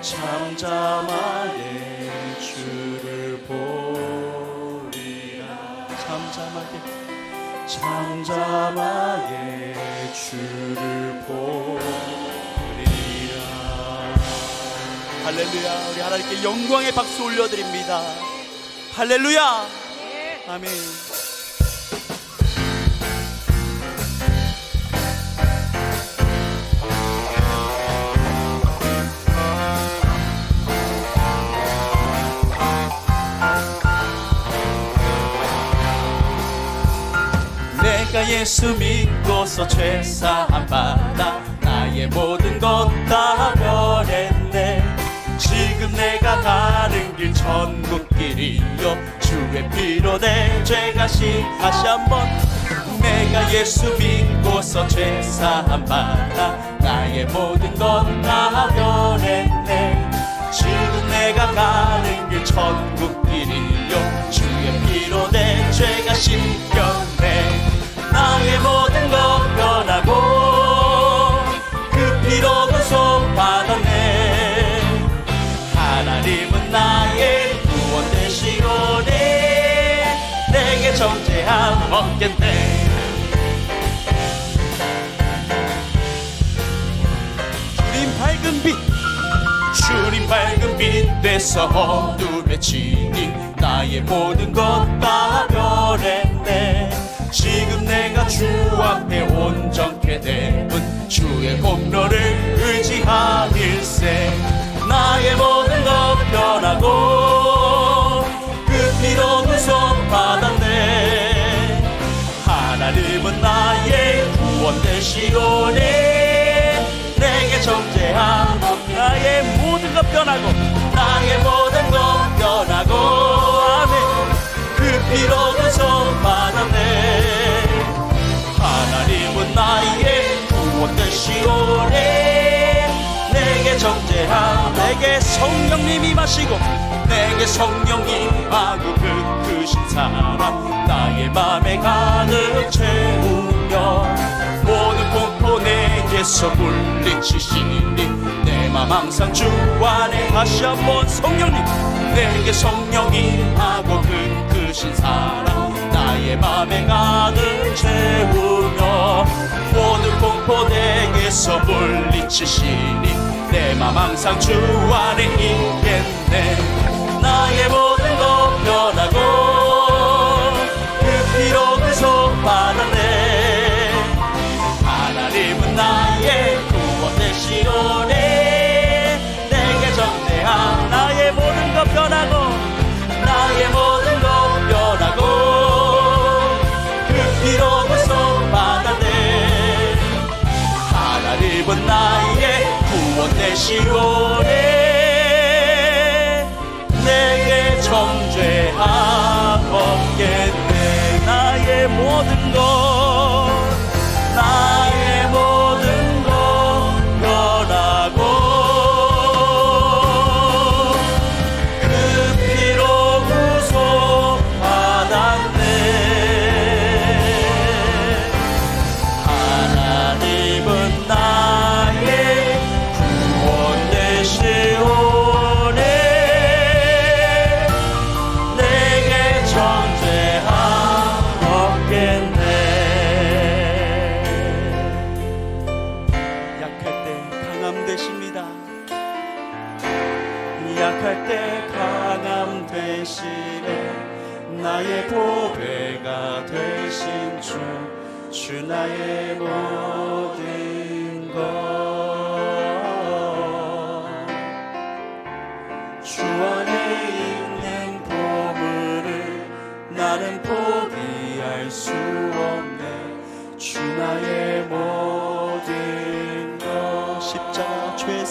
잠잠하게 주를 보리라. 잠잠하게 잠잠하게 주를 보리라. 할렐루야 우리 하나님께 영광의 박수 올려드립니다. 할렐루야. 네. 아멘. 예수 믿고서 죄사함 받아 나의 모든 것다 버렸네. 지금 내가 가는 길 천국길이요. 주의 피로 내 죄가 시 다시 한번. 내가 예수 믿고서 죄사함 받아 나의 모든 것 다 변했네. 밝은 빛. 주님 밝은 빛 돼서 어둠에 지니 나의 모든 것 다 변했네. 지금 내가 주 앞에 온전케 되면 주의 공로를 의지하일세. 나의 모든 것 변하고 그 피로 구속 받았네. 하나님은 나의 구원 되시오네 변하고 나의 모든 것 변하고 아멘. 그 피로 구속 받았네. 하나님은 나의 구원 되시오네 내게 정죄함 내게 성령님 임하시고 내게 성령 임하고 그 크신 사랑 나의 맘에 가득 채우며 모든 공포 내게서 물리치시니 내맘 항상 주 안에 다시 한번 성령님 내게 성령 임하고 그 크신 사랑 나의 맘에 가득 채우며 모든 공포 내게서 물리치시니 내 맘 항상 주 안에 있겠네. 나의 모든 시오네 내게 정죄함 없겠네. 나의 모든 것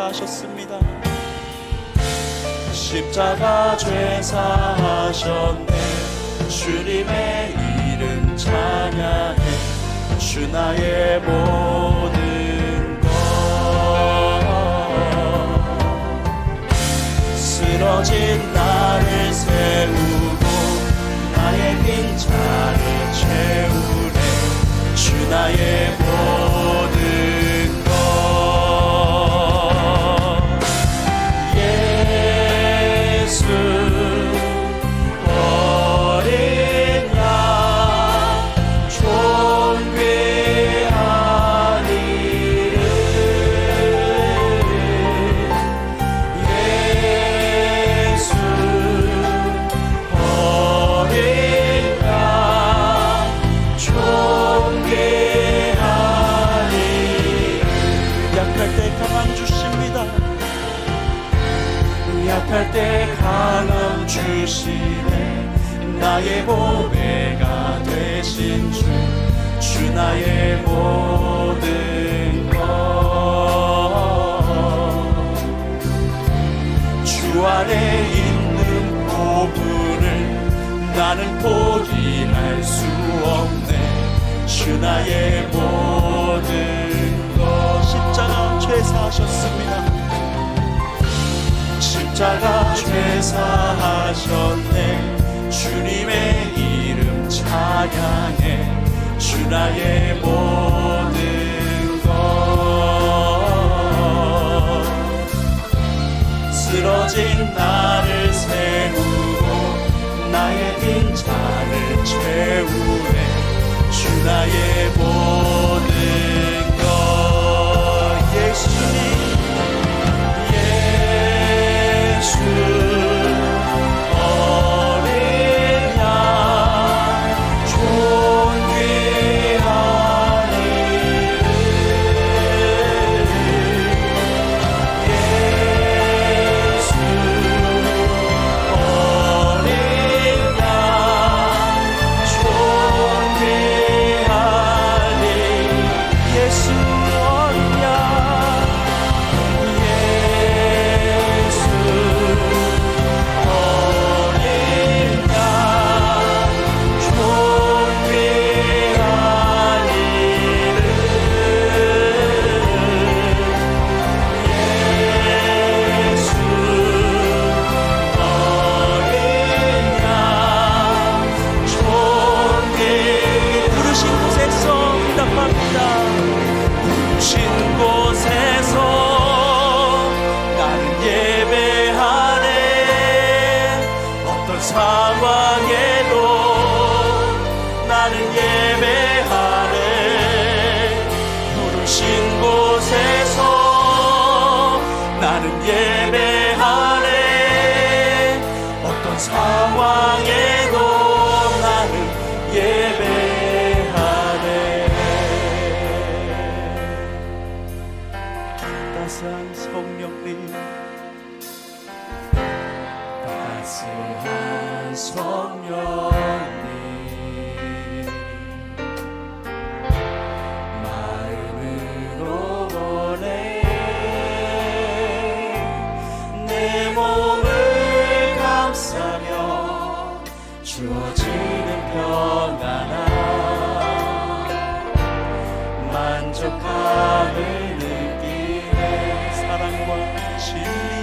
사셨습니다. 십자가 죄사하셨네. 주님의 이름 찬양해. 주 나의 모든 것. 쓰러진 나를 세우고 나의 빈자를 못할 때 강함 주시네 나의 보배가 되신 주, 주 나의 모든 것주 안에 있는 보분을 나는 포기할 수 없네. 주 나의 모든 것. 십자가 죄사하셨습니다. 십자가 죄사하셨네. 주님의 이름 찬양해. 주 나의 모든 것. 쓰러진 나를 세우고 나의 빈자를 채우네. 주 나의 모든 상황에 是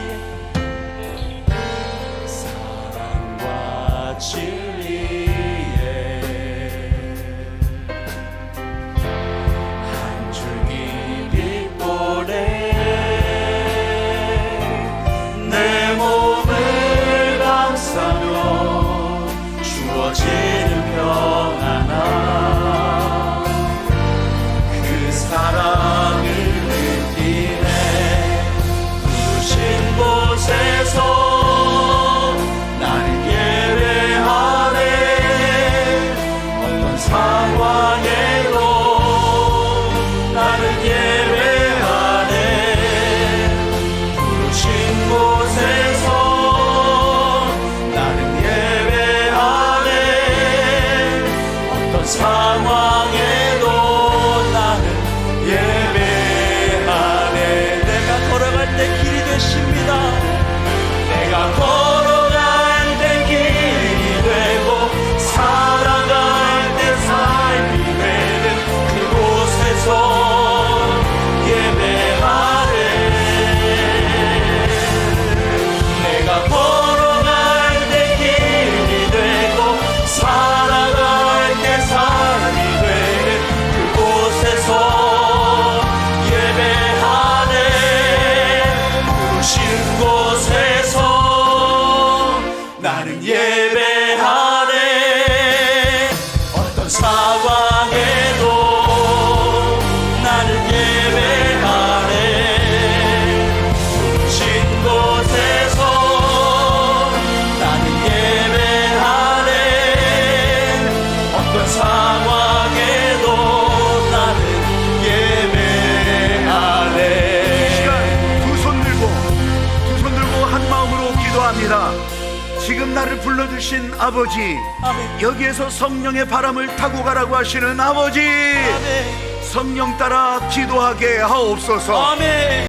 나를 불러주신 아버지 아멘. 여기에서 성령의 바람을 타고 가라고 하시는 아버지 아멘. 성령 따라 기도하게 하옵소서 아멘.